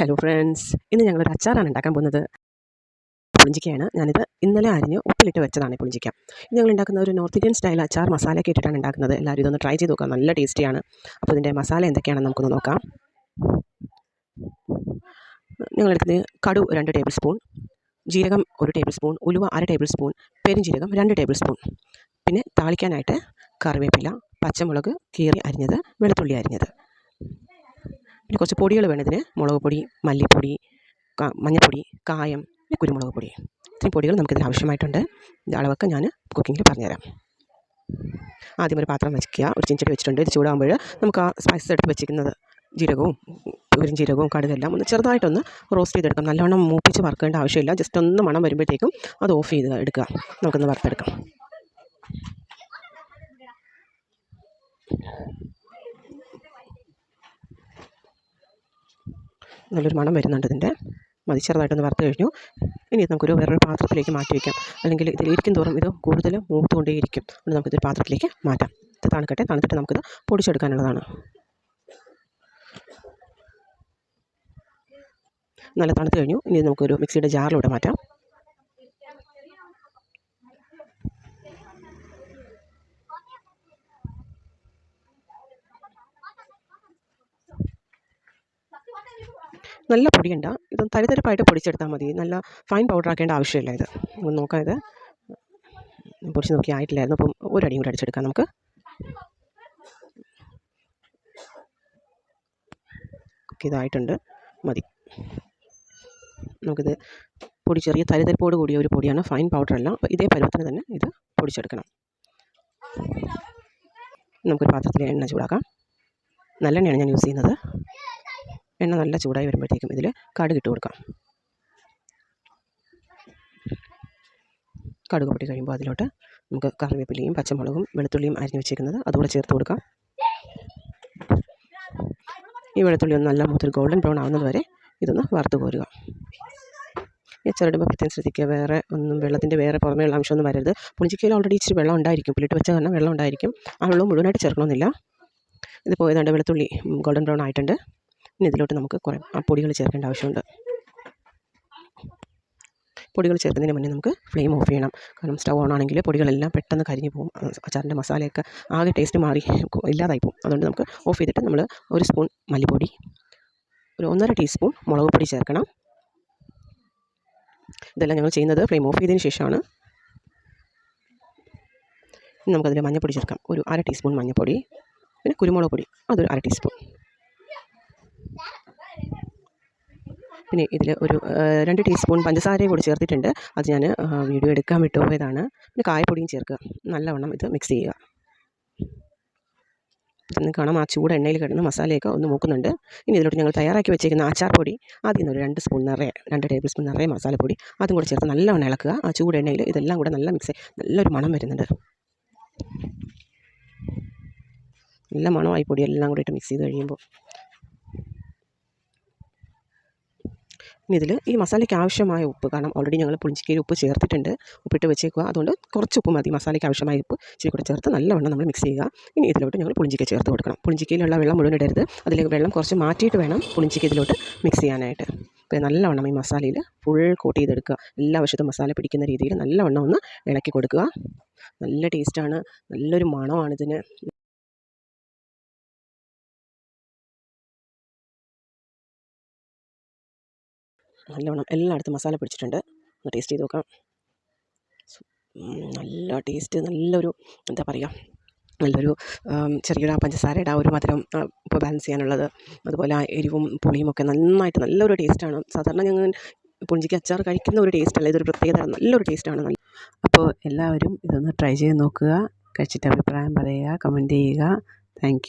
Hello friends ഇന്ന് ഞങ്ങളൊരു അച്ചാറാണ് ഉണ്ടാക്കാൻ പോകുന്നത്. പുളിഞ്ചിക്കയാണ്. ഞാനിത് ഇന്നലെ അരിഞ്ഞ് ഉപ്പിലിട്ട് വെച്ചതാണ് പുളിഞ്ചിക്ക. ഞങ്ങൾ ഉണ്ടാക്കുന്ന ഒരു നോർത്ത് ഇന്ത്യൻ സ്റ്റൈൽ അച്ചാർ മസാലയൊക്കെ ഇട്ടിട്ടാണ് ഉണ്ടാക്കുന്നത്. എല്ലാവരും ഇതൊന്ന് ട്രൈ ചെയ്ത് നോക്കാം നല്ല ടേസ്റ്റിയാണ് അപ്പോൾ ഇതിന്റെ മസാല എന്തൊക്കെയാണെന്ന് നമുക്കൊന്ന് നോക്കാം. ഞങ്ങളെടുക്കുന്നത് കടു രണ്ട് ടേബിൾ സ്പൂൺ ജീരകം ഒരു ടേബിൾ സ്പൂൺ ഉലുവ അര ടേബിൾ സ്പൂൺ പെരുംജീരകം രണ്ട് ടേബിൾ സ്പൂൺ പിന്നെ താളിക്കാനായിട്ട് കറിവേപ്പില പച്ചമുളക് കീറി അരിഞ്ഞത് വെളുത്തുള്ളി അരിഞ്ഞത്. പിന്നെ കുറച്ച് പൊടികൾ വേണം ഇതിന്. മുളക് പൊടി മല്ലിപ്പൊടി മഞ്ഞൾപ്പൊടി കായം പിന്നെ കുരുമുളക് പൊടി. ഇത്രയും പൊടികൾ നമുക്കിതിൽ ആവശ്യമായിട്ടുണ്ട്. അളവൊക്കെ ഞാൻ കുക്കിങ്ങിൽ പറഞ്ഞുതരാം. ആദ്യം ഒരു പാത്രം വെക്കുക ഒരു ചിഞ്ചടി വെച്ചിട്ടുണ്ട്. ഇത് ചൂടാകുമ്പോൾ നമുക്ക് ആ സ്പൈസസ് എടുത്ത് വെച്ചിരിക്കുന്നത് ജീരകവും ഉരും ജീരകവും കടുകെല്ലാം ഒന്ന് ചെറുതായിട്ടൊന്ന് റോസ്റ്റ് ചെയ്തെടുക്കാം. നല്ലവണ്ണം മൂപ്പിച്ച് വറുക്കേണ്ട ആവശ്യമില്ല. ജസ്റ്റ് ഒന്ന് മണം വരുമ്പോഴത്തേക്കും അത് ഓഫ് ചെയ്ത് എടുക്കുക. നമുക്കൊന്ന് വറുത്തെടുക്കാം. നല്ലൊരു മണം വരുന്നുണ്ട് ഇതിന്റെ. മതി ചെറുതായിട്ടൊന്ന് വറുത്ത് കഴിഞ്ഞു. ഇനി നമുക്കൊരു വേറൊരു പാത്രത്തിലേക്ക് മാറ്റി വയ്ക്കാം. അല്ലെങ്കിൽ ഇതിൽ ഇരിക്കും തോറും ഇത് കൂടുതൽ മൂത്തുകൊണ്ടേയിരിക്കും. അതുകൊണ്ട് നമുക്കിതൊരു പാത്രത്തിലേക്ക് മാറ്റാം. ഇത് തണുക്കട്ടെ. തണുത്തിട്ട് നമുക്കിത് പൊടിച്ചെടുക്കാനുള്ളതാണ്. നല്ല തണുത്ത് കഴിഞ്ഞു. ഇനി നമുക്കൊരു മിക്സിയുടെ ജാറിലൂടെ മാറ്റാം. നല്ല പൊടിയണ്ട. ഇത് തരിതരിപ്പായിട്ട് പൊടിച്ചെടുത്താൽ മതി. നല്ല ഫൈൻ പൗഡർ ആക്കേണ്ട ആവശ്യമില്ല ഇത്. നോക്കാം ഇത്. പൊടിച്ച് നോക്കി ആയിട്ടില്ലായിരുന്നു. അപ്പം ഒരു അടിയും കൂടി അടിച്ചെടുക്കാം നമുക്ക്. ഇതായിട്ടുണ്ട്. മതി. നമുക്കിത് പൊടി ചെറിയ തരിതരിപ്പോട് കൂടിയ ഒരു പൊടിയാണ്. ഫൈൻ പൗഡർ അല്ല. അപ്പോൾ ഇതേ പരുവത്തിന് തന്നെ ഇത് പൊടിച്ചെടുക്കണം. നമുക്കൊരു പാത്രത്തിൽ എണ്ണ ചൂടാക്കാം. നല്ലെണ്ണയാണ് ഞാൻ യൂസ് ചെയ്യുന്നത്. എണ്ണ നല്ല ചൂടായി വരുമ്പോഴത്തേക്കും ഇതിൽ കടുക് ഇട്ട് കൊടുക്കാം. കടുക് പൊട്ടി കഴിയുമ്പോൾ അതിലോട്ട് നമുക്ക് കറിവേപ്പിലയും പച്ചമുളകും വെളുത്തുള്ളിയും അരിഞ്ഞ് വെച്ചിരിക്കുന്നത് അതുകൂടെ ചേർത്ത് കൊടുക്കാം. ഈ വെളുത്തുള്ളി ഒന്ന് നല്ല മൂത്തൊരു ഗോൾഡൻ ബ്രൗൺ ആവുന്നത് വരെ ഇതൊന്ന് വറുത്ത് കോരുക. ഈ ചെറുടുമ്പോൾ പ്രത്യേകം ശ്രദ്ധിക്കുക വേറെ ഒന്നും വെള്ളത്തിന്റെ വേറെ പുറമേയുള്ള അംശമൊന്നും വരരുത്. പുളിഞ്ചിക്കയിൽ ഓൾറെഡി ഇച്ചിരി വെള്ളം ഉണ്ടായിരിക്കും പുളിട്ട് വെച്ച കാരണം വെള്ളം ഉണ്ടായിരിക്കും. ആ വെള്ളം മുഴുവനായിട്ട് ചേർക്കണമെന്നില്ല. ഇത് പോയതുകൊണ്ട് വെളുത്തുള്ളി ഗോൾഡൻ ബ്രൗൺ ആയിട്ടുണ്ട്. ഇനി ഇതിലോട്ട് നമുക്ക് കുറേ പൊടികൾ ചേർക്കേണ്ട ആവശ്യമുണ്ട്. പൊടികൾ ചേർക്കുന്നതിന് മുന്നേ നമുക്ക് ഫ്ലെയിം ഓഫ് ചെയ്യണം. കാരണം സ്റ്റൗ ഓൺ ആണെങ്കിൽ പൊടികളെല്ലാം പെട്ടെന്ന് കരിഞ്ഞു പോകും. അച്ചാറിന്റെ മസാലയൊക്കെ ആകെ ടേസ്റ്റ് മാറി ഇല്ലാതായി പോകും. അതുകൊണ്ട് നമുക്ക് ഓഫ് ചെയ്തിട്ട് നമ്മൾ ഒരു സ്പൂൺ മല്ലിപ്പൊടി ഒരു ഒന്നര ടീസ്പൂൺ മുളക് പൊടി ചേർക്കണം. ഇതെല്ലാം ഞങ്ങൾ ചെയ്യുന്നത് ഫ്ലെയിം ഓഫ് ചെയ്തതിന് ശേഷമാണ്. നമുക്കതിൽ മഞ്ഞൾപ്പൊടി ചേർക്കാം. ഒരു അര ടീസ്പൂൺ മഞ്ഞൾപ്പൊടി പിന്നെ കുരുമുളക് പൊടി അതൊരു അര ടീസ്പൂൺ. പിന്നെ ഇതിൽ ഒരു രണ്ട് ടീസ്പൂൺ പഞ്ചസാരയും കൂടി ചേർത്തിട്ടുണ്ട്. അത് ഞാൻ വീഡിയോ എടുക്കാൻ വിട്ടുപോയതാണ്. പിന്നെ കായപ്പൊടിയും ചേർക്കുക. നല്ലവണ്ണം ഇത് മിക്സ് ചെയ്യുക. ഇതിന് കാണാം. ആ ചൂട് എണ്ണയിൽ കിടന്ന് മസാലയൊക്കെ ഒന്ന് മൂക്കുന്നുണ്ട്. ഇനി ഇതിലോട്ട് ഞങ്ങൾ തയ്യാറാക്കി വെച്ചേക്കുന്ന അച്ചാർ പൊടി. ആദ്യം ഒരു രണ്ട് സ്പൂൺ നിറയെ രണ്ട് ടേബിൾ സ്പൂൺ നിറയെ മസാലപ്പൊടി അതും കൂടി ചേർത്ത് നല്ലവണ്ണം ഇളക്കുക. ആ ചൂട് എണ്ണയിൽ ഇതെല്ലാം കൂടെ നല്ല മിക്സ് നല്ലൊരു മണം വരുന്നുണ്ട്. നല്ല മണമായി പൊടിയെല്ലാം കൂടി ഇട്ട് മിക്സ് ചെയ്ത് കഴിയുമ്പോൾ. ഇനി ഇതിൽ ഈ മസാലയ്ക്ക് ആവശ്യമായ ഉപ്പ് കാരണം ഓൾറെഡി ഞങ്ങൾ പുളിഞ്ചിക്കയിൽ ഉപ്പ് ചേർത്തിട്ടുണ്ട്. ഉപ്പിട്ട് വെച്ചേക്കുക. അതുകൊണ്ട് കുറച്ച് ഉപ്പ് മതി. മസാലയ്ക്ക് ആവശ്യമായ ഉപ്പ് ഇച്ചിരി കൂടെ ചേർത്ത് നല്ലവണ്ണം നമ്മൾ മിക്സ് ചെയ്യുക. ഇനി ഇതിലോട്ട് ഞങ്ങൾ പുളിഞ്ചിക്ക ചേർത്ത് കൊടുക്കണം. പുളിഞ്ചിക്കയിലുള്ള വെള്ളം മുഴുവൻ ഇടരുത്. അതിലേക്ക് വെള്ളം കുറച്ച് മാറ്റിയിട്ട് വേണം പുളിഞ്ചിക്ക ഇതിലോട്ട് മിക്സ് ചെയ്യാനായിട്ട്. അപ്പോൾ നല്ലവണ്ണം ഈ മസാലയിൽ ഫുൾ കോട്ട് ചെയ്തെടുക്കുക. എല്ലാ വശത്തും മസാല പിടിക്കുന്ന രീതിയിൽ നല്ലവണ്ണം ഒന്ന് ഇളക്കി കൊടുക്കുക. നല്ല ടേസ്റ്റാണ് നല്ലൊരു മണമാണ് ഇതിന്. നല്ലവണ്ണം എല്ലായിടത്തും മസാല പിടിച്ചിട്ടുണ്ട്. ഒന്ന് ടേസ്റ്റ് ചെയ്ത് നോക്കാം. നല്ല ടേസ്റ്റ് നല്ലൊരു എന്താ പറയുക നല്ലൊരു ചെറിയൊരു പഞ്ചസാരയുടെ ആ ഒരു മധുരം ഇപ്പോൾ ബാലൻസ് ചെയ്യാനുള്ളത്. അതുപോലെ ആ എരിവും പുളിയും ഒക്കെ നന്നായിട്ട് നല്ലൊരു ടേസ്റ്റാണ് സാധാരണ ഞങ്ങൾ പുളിഞ്ചിക്ക് അച്ചാർ കഴിക്കുന്ന ഒരു ടേസ്റ്റല്ല ഇതൊരു പ്രത്യേകത. നല്ലൊരു ടേസ്റ്റാണ് അപ്പോൾ എല്ലാവരും ഇതൊന്ന് ട്രൈ ചെയ്ത് നോക്കുക. കഴിച്ചിട്ട് അഭിപ്രായം പറയുക കമന്റ് ചെയ്യുക. താങ്ക്